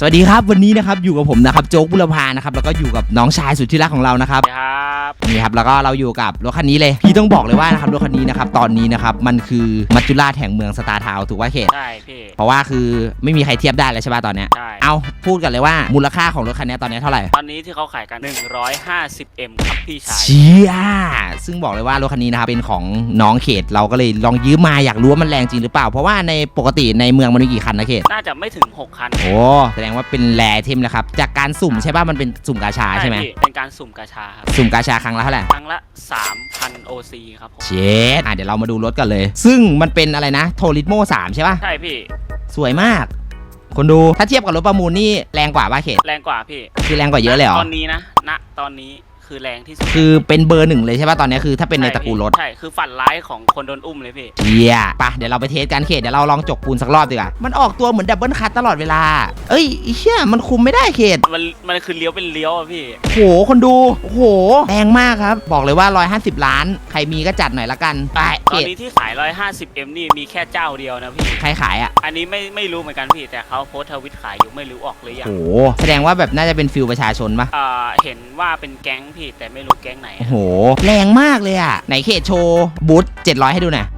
สวัสดีครับวันนี้นะครับอยู่กับผมนะครับโจ๊กบุรพานะครับแล้วก็อยู่กับน้องชายสุดที่รักของเรานะครับครับนี่ครับแล้วก็เราอยู่กับรถคันนี้เลยพี่ต้องบอกเลยว่านะครับรถคันนี้นะครับตอนนี้นะครับมันคือมัจจุราชแห่งเมืองสตาร์ทาวน์ถูกว่าเขตใช่พี่เพราะว่าคือไม่มีใครเทียบได้เลยใช่ป่ะตอนเนี้ยใช่เอาพูดกันเลยว่ามูลค่าของรถคันนี้ตอนนี้เท่าไหร่ตอนนี้ที่เขาขายกัน 150M ครับพี่ชายเชี่ยซึ่งบอกเลยว่ารถคันนี้นะครับเป็นของน้องเขตเราก็เลยลองยืมมาอยากรู้ว่ามันแรงจริงหรือเปล่า เพราะว่าในปกติในเมืองมันมีกี่คันนะเขตน่าจะไม่ถึง 6 คันโอ้แสดงว่าเป็นแรเทมนะครับ จากการสุ่มใช่ป่ะ มันเป็นสุ่มกาชาใช่ไหม พี่เป็นการสุ่มกาชาครับสุ่มกาชาครั้งละเท่าไหร่ ครั้งละ 3,000 OC ครับผมเชดอะเดี๋ยวเรามาดูรถกันเลย ซึ่งมันเป็นอะไรนะ โทริโม3ใช่ป่ะ ใช่พี่สวยมาก คนดู ถ้าเทียบกับรถประมูลนี่แรงกว่าป่ะเขตแรงกว่าพี่ คือแรงกว่าเยอะเลยเหรอ ตอนนี้นะณตอนนี้ คือแรงที่สุดคือเป็นเบอร์หนึ่งเลยใช่ป่ะตอนนี้คือถ้าเป็นในตระกูลรถใช่คือฝันร้ายของคนโดนอุ้มเลยพี่เชียปะเดี๋ยวเราไปเทสกันเขตเดี๋ยวเราลองจกปูนสักรอบดีกว่ามันออกตัวเหมือนดับเบิลคัตตลอดเวลา เอ้ยไอ้เชี่ยมันคุมไม่ได้เขตมันมันคือเลี้ยวเป็นเลี้ยวอะพี่โหคนดูโอ้โหแรงมากครับ บอกเลยว่า 150 ล้าน ใครมีก็จัดหน่อยละกันไปตเขอนตนี้ที่ขาย 150M นี่มีแค่เจ้าเดียวนะพี่ใครขายอะอันนี้ไม่ไม่รู้เหมือนกันพี่แต่เขาโพสต์ทวิตขายอยู่ไม่รู้ออกหรือยังโหแสดงว่าแบบน่าจะเป็นฟิลประชาชนปะอ่าเห็นว่าเป็นแก๊งพี่แต่ไม่รู้แก๊งไหนโอ้โห แรงมากเลยอะ ไหนเขตโชว์บูธ700 ให้ดูหน่อย Yeah.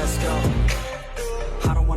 let's go.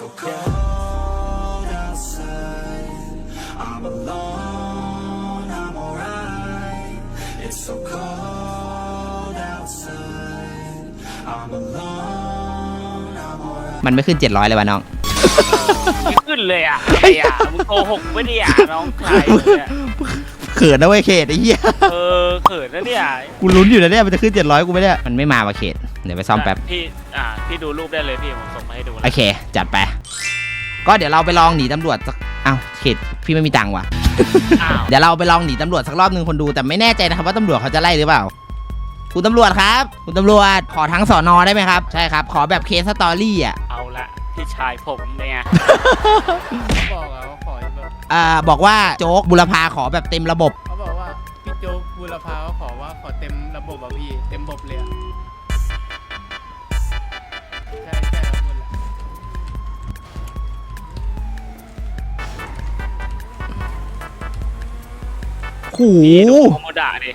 so cold outside. I'm alone, I'm alright. It's so cold outside. I'm alone, I'm alright. มันไม่ขึ้น 700 เลยวะน้อง ไม่ขึ้นเลยอะไอ้อะมึงโกหกไม่ได้อะน้องใครเนี่ยเขินนะเว้ยเขตไอ้เหี้ย เออเขินนะเนี่ย กูลุ้นอยู่นะเนี่ยมันจะขึ้น 700 กูไม่ได้ มันไม่มาว่ะเขต เดี๋ยวไปซ่อมแป๊บ พี่อ่าพี่ดูรูปได้เลยพี่ผมส่งมาให้ดูโอเค จัดไป ก็เดี๋ยวเราไปลองหนีตำรวจสักอ้าวเขตพี่ไม่มีตังค์ว่ะ อ้าวเดี๋ยวเราไปลองหนีตำรวจสักรอบหนึ่งคนดูแต่ไม่แน่ใจนะครับว่าตำรวจเขาจะไล่หรือเปล่า คุณตำรวจครับ คุณตำรวจขอทั้งสอนอได้ไหมครับใช่ครับ ขอแบบเคสสตอรี่อะเอาละพี่ชายผมเนี่ย เขาบอกอะว่าขอแบบอ่าบอกว่าโจ๊กบุรพาขอแบบเต็มระบบ เขาบอกว่าพี่โจ๊กบุรพาเขาขอว่าขอเต็มระบบอะพี่ เต็มระบบเลยอะ หพี่ดูโคโมดะดิ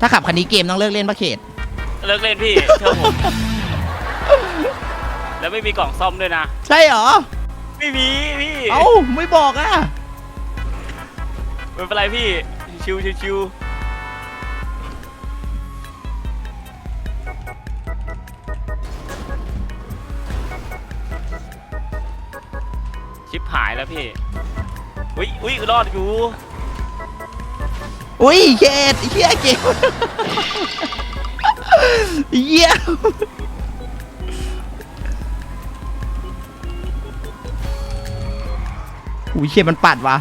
ถ้าขับคันนี้เกมต้องเลิกเล่นปะเขต เลิกเล่นพี่เชื่อผม แล้วไม่มีกล่องซ่อมด้วยนะ ใช่เหรอ ไม่มีพี่ เอ้า ไม่บอกอะ ไม่เป็นไรพี่ ชิวชิวชิว หายแล้วพี่อุ้ยอุ้ยรอดอยู่อุ้ยเย็ดเฮียเกมเยี่ยมอุ้ยเชี่มันปัดวะ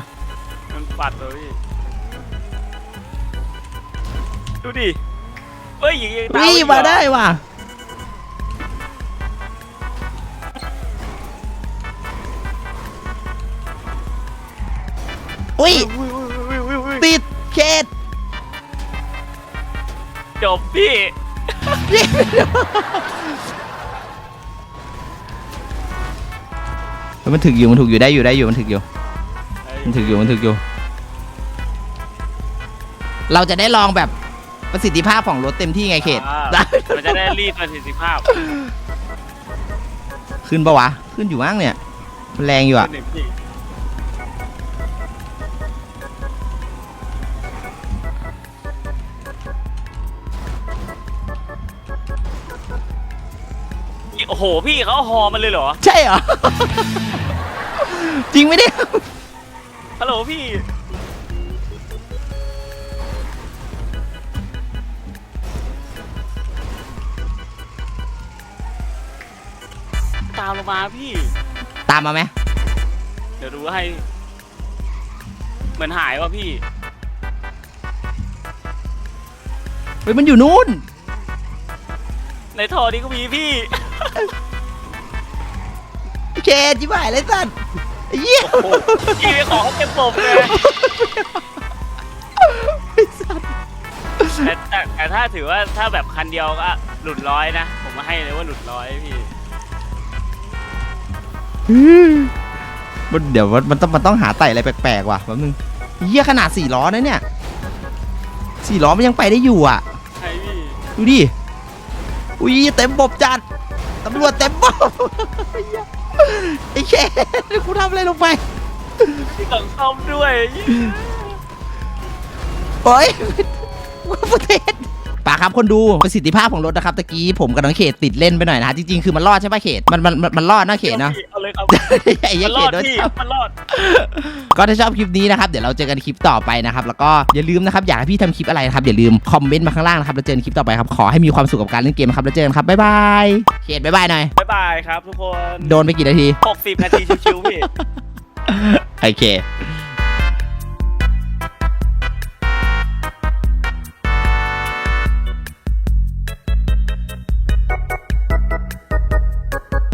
มันปัดเลยดูดิเอ้ยยิงตายมาได้ว่ะ อุ้ยอุ้ยอุ้ยอุ้ยอุ้ยอุ้ยติดเขตจบพี่เฮ้ยมันถึกอยู่มันถูกอยู่ได้อยู่ได้อยู่มันถึกอยู่ มันถึกอยู่มันถึกอยู่ เราจะได้ลองแบบประสิทธิภาพของรถเต็มที่ไงเขต อ่ามันจะได้รีดประสิทธิภาพขึ้นปะวะ ขึ้นอยู่มั้งเนี่ยมันแรงอยู่อะหนึ่งพี่ โอ้โห พี่เขาเอาฮอมันเลยเหรอ ใช่เหรอ จริงไหมเนี่ยฮัลโหลพี่ ตามลงมาพี่ ตามมาไหมเดี๋ยวดูให้ เหมือนหายว่ะพี่ เฮ้ยมันอยู่นู่น ในท่อนี้ก็มีพี่ เขตจิ๋วหายเลยสัตว์เหี้ยโอ้โหพี่ไปขอเขาเก็บศพเลยไอ้สัตว์แต่แต่แต่ถ้าถือว่าถ้าแบบคันเดียวก็หลุดร้อยนะ ผมมาให้เลยว่าหลุดร้อยพี่ มันเดี๋ยวมันมันต้องมันต้องหาไต่อะไรแปลกๆว่ะแป๊บนึงเหี้ยขนาดสี่ล้อนะเนี่ยสี่ล้อมันยังไปได้อยู่อะ ใช่พี่ ดูดิ อุ้ยเต็มบบจัด ตำรวจเต็มบบไอ้แค่กูทำอะไรลงไปพี่กล่องซ่อมด้วยโอ้ยว่าประเทศป่าครับคนดูประสิทธิภาพของรถนะครับตะกี้ผมกับน้องเขตติดเล่นไปหน่อยนะฮะจริงๆคือมันรอดใช่ป่ะเขตมันมันมันมันรอดนะเขตเนาะ เอาเลยครับไอ้เหี้มัยนรเขอตดโดนพี่จับ มันรอด ก็ถ้าชอบคลิปนี้นะครับเดี๋ยวเราเจอกันคลิปต่อไปนะครับแล้วก็อย่าลืมนะครับอยากให้พี่ทำคลิปอะไรนะครับอย่าลืมคอมเมนต์มาข้างล่างนะครับแล้วเจอกันคลิปต่อไปครับขอให้มีความสุขกับการเล่นเกมครับแล้วเจอกันครับบ๊ายบายเขตบ๊ายบายหน่อยบ๊ายบายครับทุกคน โดนไปกี่นาที60 นาทีชิวๆพี่ โอเค